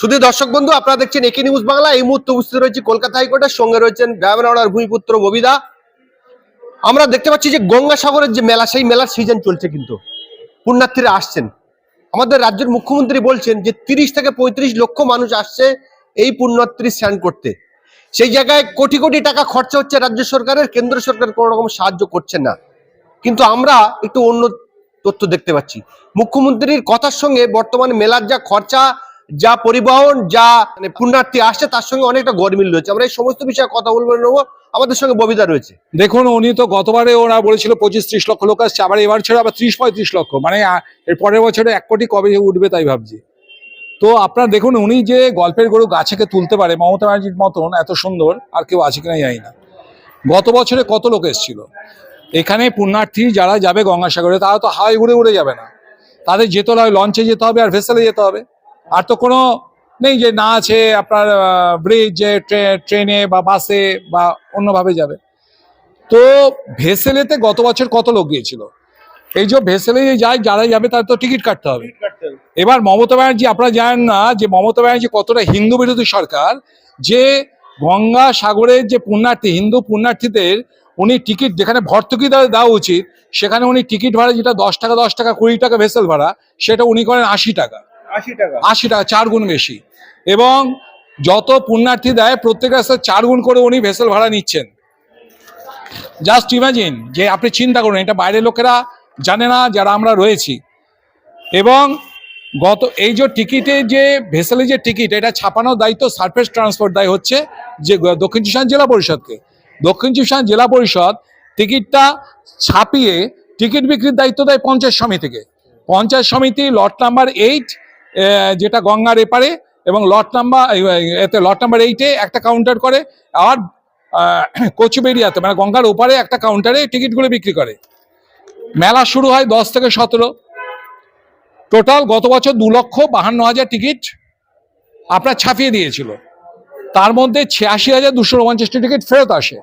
শুধু দর্শক বন্ধু, আপনারা দেখছেন একি নিউজ বাংলা। এই মুহূর্তে উপস্থিত রয়েছে কলকাতা হাইকোর্টের সঙ্গে রয়েছেন ডায়মন্ড ভূমিপুত্র ববিদা। আমরা দেখতে পাচ্ছি যে গঙ্গাসাগরের যে মেলা, সেই মেলার সিজন চলছে কিন্তু। পুণ্যার্থীরা আসছেন। আমাদের রাজ্যের মুখ্যমন্ত্রী বলছেন যে তিরিশ থেকে পঁয়ত্রিশ লক্ষ মানুষ আসছে এই পুণ্যার্থী স্নান করতে। সেই জায়গায় কোটি কোটি টাকা খরচা হচ্ছে রাজ্য সরকারের, কেন্দ্র সরকার কোনো রকম সাহায্য করছে না। কিন্তু আমরা একটু অন্য তথ্য দেখতে পাচ্ছি। মুখ্যমন্ত্রীর কথার সঙ্গে বর্তমানে মেলার যা খরচা যা পরিবহন, যা মানে পুণ্যার্থী আসছে, তার সঙ্গে অনেকটা গরমিল রয়েছে। আমরা এই সমস্ত বিষয়ে কথা বলব নেব আমাদের সঙ্গে ববিতা রয়েছে। দেখুন, উনি তো গতবারে ওরা বলেছিল পঁচিশ ত্রিশ লক্ষ লোক আসছে, আবার এবার ছেড়ে আবার ত্রিশ পঁয়ত্রিশ লক্ষ। মানে এর পরের বছরে এক কোটি কবে উঠবে তাই ভাবছি। তো আপনার দেখুন, উনি যে গল্পের গরু গাছেকে তুলতে পারে, মমতা ব্যানার্জির মতন, এত সুন্দর, আর কেউ আছে কিনা জানি না। গত বছরে কত লোক এসেছিল? এখানে পুণ্যার্থী যারা যাবে গঙ্গাসাগরে, তারা তো হাওয়াই উড়ে উড়ে যাবে না। তাদের যেতে হয়, লঞ্চে যেতে হবে, আর ভেসেলে যেতে হবে। আর তো কোনো নেই যে না আছে আপনার ব্রিজ ট্রেনে বা বাসে বা অন্যভাবে যাবে। তো ভেসেলেতে গত বছর কত লোক গিয়েছিল? এই যে ভেসেলে যায় যারা যাবে তার তো টিকিট কাটতে হবে। এবার মমতা ব্যানার্জি আপনারা জানেন না যে মমতা ব্যানার্জি কতটা হিন্দু বিরোধী সরকার যে গঙ্গা সাগরের যে পুণ্যার্থী হিন্দু পুণ্যার্থীদের উনি টিকিট যেখানে ভর্তুকি দেওয়া উচিত সেখানে উনি টিকিট ভাড়া যেটা দশ টাকা দশ টাকা কুড়ি টাকা ভেসেল ভাড়া সেটা উনি করেন আশি টাকা। আশি টাকা। আশি টাকা, চার গুণ বেশি। এবং যত পুণ্যার্থী দেয় প্রত্যেক রাস্তায় চার গুণ করে উনি ভেসেল ভাড়া নিচ্ছেন। জাস্ট ইমাজিন যে আপনি চিন্তা করুন, এটা বাইরের লোকেরা জানে না যারা আমরা রয়েছি। এবং গত, এই যে টিকিটে যে ভেসেলের যে টিকিট, এটা ছাপানোর দায়িত্ব সারফেস ট্রান্সপোর্ট দায় হচ্ছে যে দক্ষিণ চব্বিশ জেলা পরিষদকে। দক্ষিণ চব্বিশ জেলা পরিষদ টিকিটটা ছাপিয়ে টিকিট বিক্রির দায়িত্ব দেয় পঞ্চায়েত সমিতিকে। পঞ্চায়েত সমিতি লট নাম্বার এইট যেটা গঙ্গার এপারে এবং লট নাম্বার এতে লট নাম্বার এইটে একটা কাউন্টার করে, আর কচুবেরিয়াতে মানে গঙ্গার ওপারে একটা কাউন্টারে টিকিটগুলো বিক্রি করে। মেলা শুরু হয় দশ থেকে সতেরো। টোটাল গত বছর দু লক্ষ বাহান্ন হাজার টিকিট আপনার ছাপিয়ে দিয়েছিল। তার মধ্যে ছিয়াশি হাজার দুশো পঞ্চাশটি টিকিট ফেরত আসে।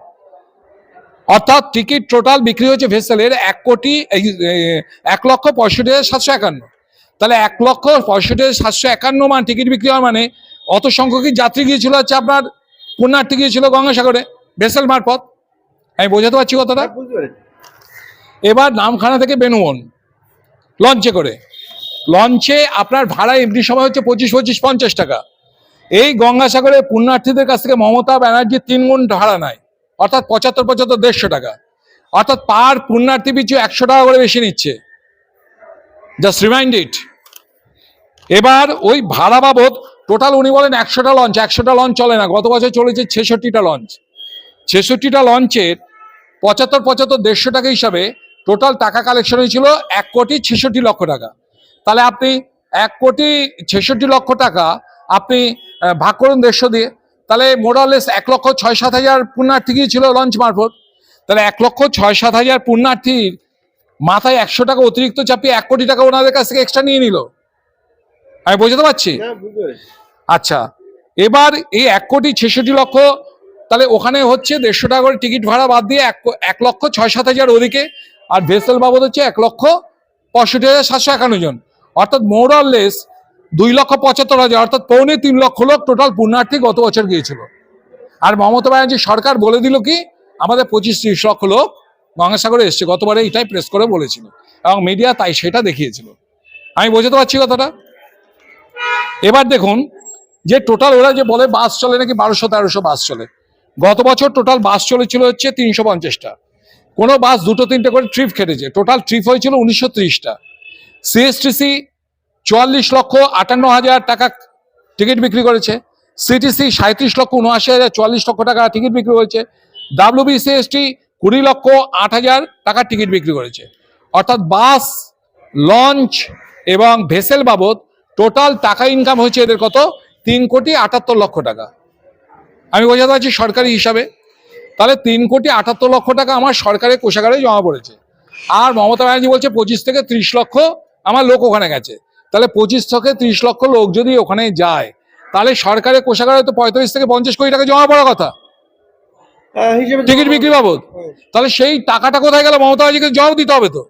অর্থাৎ টিকিট টোটাল বিক্রি হয়েছে ভেসেলের এক কোটি এক লক্ষ পঁয়ষট্টি হাজার সাতশো একান্ন। তাহলে এক লক্ষ পঁয়ষট্টি সাতশো একান্ন মান টিকিট বিক্রি হয় মানে অত সংখ্যক যাত্রী গিয়েছিল হচ্ছে আপনার পুণ্যার্থী গিয়েছিল গঙ্গাসাগরে? বেসেল মারফত। আমি বোঝাতে পারছি কথাটা? এবার নামখানা থেকে বেনুবন লঞ্চে করে। লঞ্চে আপনার ভাড়া এমনি সময় হচ্ছে পঁচিশ পঁচিশ পঞ্চাশ টাকা। এই গঙ্গাসাগরে পুণ্যার্থীদের কাছ থেকে মমতা ব্যানার্জি তিন গুণ ভাড়া নেয় অর্থাৎ পঁচাত্তর পঁচাত্তর দেড়শো টাকা। অর্থাৎ পার পুণ্যার্থী পিছু একশো টাকা করে বেশি নিচ্ছে। জাস্ট রিমাইন্ড ইট এবার ওই ভাড়া বাবদ টোটাল উনি বলেন একশোটা লঞ্চ একশোটা লঞ্চ চলে না, গত বছর চলেছে ছেষট্টিটা লঞ্চ ছেষট্টিটা লঞ্চের পঁচাত্তর পঁচাত্তর, দেড়শো টাকা হিসাবে টোটাল টাকা কালেকশন হয়েছিল এক কোটি ছেষট্টি লক্ষ টাকা। তাহলে আপনি এক কোটি ছেষট্টি লক্ষ টাকা আপনি ভাগ করুন দেড়শো দিয়ে, তাহলে মোরালেস এক লক্ষ ছয় সাত হাজার পুণ্যার্থী গিয়েছিল লঞ্চ মারফত। তাহলে এক লক্ষ ছয় সাত হাজার পুণ্যার্থীর মাথায় একশো টাকা অতিরিক্ত চাপিয়ে এক কোটি টাকা ওনাদের কাছ থেকে এক্সট্রা নিয়ে নিল। আমি বোঝাতে পারছি? আচ্ছা এবার এই এক কোটি ছেষট্টি লক্ষ তাহলে ওখানে হচ্ছে দেড়শো টাকা করে টিকিট ভাড়া বাদ দিয়ে এক এক লক্ষ ছয় সাত হাজার ওদিকে। আর ভেসেল বাবদ হচ্ছে এক লক্ষ পঁয়ষট্টি হাজার সাতশো একান্ন জন। অর্থাৎ মোরাললেস দুই লক্ষ পঁচাত্তর হাজার অর্থাৎ পৌনে তিন লক্ষ লোক টোটাল পুণ্যার্থী গত বছর গিয়েছিল। আর মমতা ব্যানার্জি সরকার বলে দিল কি আমাদের পঁচিশ ত্রিশ লক্ষ লোক গঙ্গাসাগরে এসছে, গতবারে এটাই প্রেস করে বলেছিল এবং মিডিয়া তাই সেটা দেখিয়েছিল। আমি বোঝাতে পারছি কথাটা? এবার দেখুন, যে টোটাল ওরা যে বলে বাস চলে নাকি বারোশো তেরোশো বাস চলে, গত বছর টোটাল বাস চলেছিল হচ্ছে তিনশো পঞ্চাশটা। কোনো বাস দুটো তিনটে করে ট্রিপ খেটেছে টোটাল ট্রিপ হয়েছিল উনিশশো ত্রিশটা। সিএসটিসি চুয়াল্লিশ লক্ষ আটান্ন হাজার টাকা টিকিট বিক্রি করেছে সিটিসি সাঁত্রিশ লক্ষ উনআশি হাজার চুয়াল্লিশ লক্ষ টাকা টিকিট বিক্রি করেছে ডাব্লিউবিসিএসটি কুড়ি লক্ষ আট হাজার টাকার টিকিট বিক্রি করেছে। অর্থাৎ বাস, লঞ্চ এবং ভেসেল বাবদ টোটাল টাকা ইনকাম হয়েছে এদের কত? তিন কোটি আটাত্তর লক্ষ টাকা। আমি বোঝাতে পারছি সরকারি হিসাবে। তাহলে তিন কোটি আটাত্তর লক্ষ টাকা আমার সরকারের কোষাগারে জমা পড়েছে। আর মমতা ব্যানার্জি বলছে পঁচিশ থেকে ত্রিশ লক্ষ আমার লোক ওখানে গেছে। তাহলে পঁচিশ থেকে ত্রিশ লক্ষ লোক যদি ওখানে যায়, তাহলে সরকারের কোষাগারে তো পঁয়তাল্লিশ থেকে পঞ্চাশ কোটি টাকা জমা পড়ার কথা। টিকিট বিক্রি বাবদ? তাহলে সেই টাকাটা কোথায় গেল? মমতা ব্যানার্জিকে জবাব দিতে হবে তো।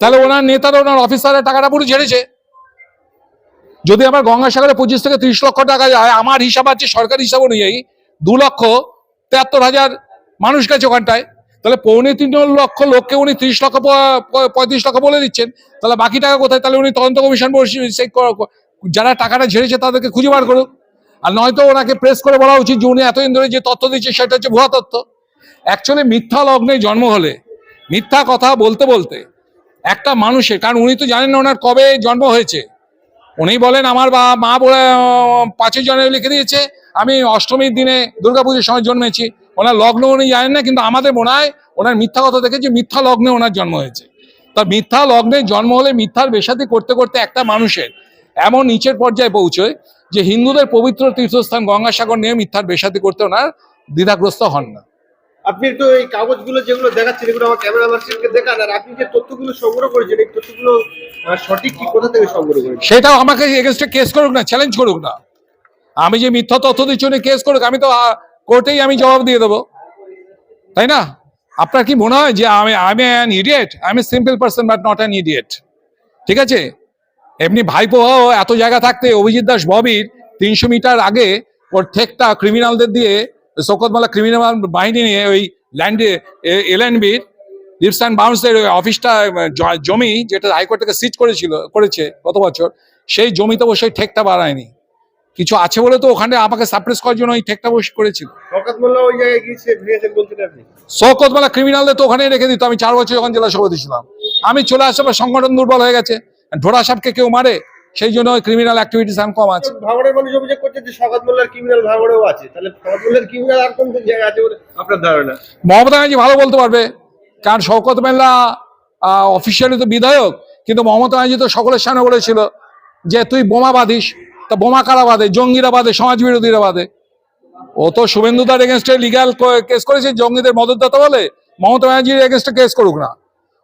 তাহলে ওনার নেতারা ওনার অফিসারের টাকাটা পুরো ঝেড়েছে। যদি আমার গঙ্গাসাগরে পঁচিশ থেকে ত্রিশ লক্ষ টাকা যায় আমার হিসাব আছে সরকারি হিসাব অনুযায়ী দু লক্ষ তেহাত্তর হাজার মানুষ গেছে ওখানটায়। তাহলে পৌনে তিন লক্ষ লোককে উনি ত্রিশ লক্ষ পঁয়ত্রিশ লক্ষ বলে দিচ্ছেন। তাহলে বাকি টাকা কোথায়? তাহলে উনি তদন্ত কমিশন যারা টাকাটা ঝেড়েছে তাদেরকে খুঁজে বার করুক। আর নয়তো ওনাকে প্রেস করে বলা উচিত যে উনি এতদিন ধরে যে তথ্য দিচ্ছে সেটা হচ্ছে ভুয়া তথ্য অ্যাকচুয়ালি মিথ্যা লগ্নে জন্ম হলে, মিথ্যা কথা বলতে বলতে একটা মানুষের, কারণ উনি তো জানেন না ওনার কবে জন্ম হয়েছে। উনি বলেন, আমার বা, মা বলে পাঁচই জানুয়ারি লিখে দিয়েছে, আমি অষ্টমীর দিনে দুর্গাপুজোর সময় জন্মেছি। ওনার লগ্ন উনি জানেন না, কিন্তু আমাদের মনে হয় ওনার মিথ্যা কথা দেখে যে মিথ্যা লগ্নে ওনার জন্ম হয়েছে। তা মিথ্যা লগ্নে জন্ম হলে মিথ্যার বেশাতি করতে করতে একটা মানুষের এমন নিচের পর্যায়ে পৌঁছয় যে হিন্দুদের পবিত্র তীর্থস্থান গঙ্গাসাগর নিয়ে মিথ্যার বেশাতি করতে ওনার দ্বিধাগ্রস্ত হন না। আপনি তো এই কাগজগুলো যেগুলো দেখাচ্ছেন এগুলো আমার ক্যামেরা পার্সনকে দেখান আর আপনি যে তথ্যগুলো সংগ্রহ করেছেন এই তথ্যগুলো সঠিক কি কোথা থেকে সংগ্রহ করেছেন? সেটাও আমাকে এগেনস্টে কেস করুক না চ্যালেঞ্জ করুক না। আমি যে মিথ্যা তথ্য দিচ্ছি উনি কেস করুক আমি তো কোর্টেই আমি জবাব দিয়ে দেবো। তাই না? আপনার কি মনে হয় যে আমি আমি অ্যান ইডিয়েট আমি simple person but not an idiot ঠিক আছে? এমনি ভাইপো এত জায়গা থাকতে অভিজিৎ দাস ববির তিনশো মিটার আগে ওর ঠেকটা ক্রিমিনালদের দিয়ে শোকতমালা ক্রিমিনাল বাহিনী নিয়ে ওই ল্যান্ডে এলএনবির লিপস অ্যান্ড বাউন্সের ওই অফিসটা জমি যেটা হাইকোর্ট থেকে সিট করেছিল করেছে গত বছর সেই জমিতে বসে ঠেকটা বাড়ায়নি কিছু আছে বলে তো ওখানে আমাকে সাপ্রেস করার জন্য ওই ঠেকটা বসে করেছিল। শওকতমালা ক্রিমিনালদের তো ওখানেই রেখে দিত আমি চার বছর যখন জেলা সভাপতি ছিলাম। আমি চলে পর সংগঠন দুর্বল হয়ে গেছে। ঢোড়া সাপকে কেউ মারে? সেই জন্য ক্রিমিনাল অ্যাক্টিভিটিস এখন কম আছে। ভাঙড়ের মানুষ অভিযোগ করছে যে মোল্লার ক্রিমিনাল ভাঙড়েও আছে। তাহলে মোল্লার ক্রিমিনাল আর কোন কোন জায়গায় আছে বলে আপনার ধারণা? মমতা ব্যানার্জি ভালো বলতে পারবে কারণ শওকত মেল্লা অফিসিয়ালি তো বিধায়ক কিন্তু মমতা ব্যানার্জি তো সকলের সামনে বলেছিল যে তুই বোমা বাঁধিস তা বোমা কারা বাঁধে? জঙ্গিরা বাঁধে সমাজ বিরোধীরা বাঁধে। ও তো শুভেন্দুদার এগেনস্টে লিগাল কেস করেছে জঙ্গিদের মদতদাতা বলে মমতা ব্যানার্জির এগেনস্টে কেস করুক না।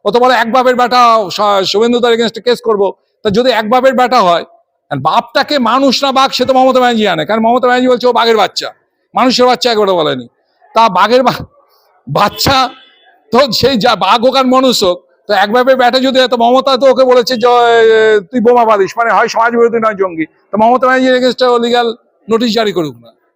ও তো বলে এক বাপের স- শুভেন্দুদার এগেনস্টে কেস করব। তা যদি এক বাপের বেটা হয় বাপটাকে মানুষ না বাঘ সে তো মমতা ব্যানার্জি আনে কারণ মমতা ব্যানার্জি বলছে ও বাঘের বাচ্চা। মানুষের বাচ্চা একবারও বলেনি। তা বাঘের বাচ্চা তো সেই যা বাঘ হোক আর মানুষ হোক, তো একভাবে ব্যাটে যদি এত মমতা তো ওকে বলেছে যে তুই বোমা বাঁধিস। মানে হয় সমাজ বিরোধী নয় জঙ্গি। তো মমতা ব্যানার্জির এগেনস্টে লিগাল নোটিশ জারি করুক না।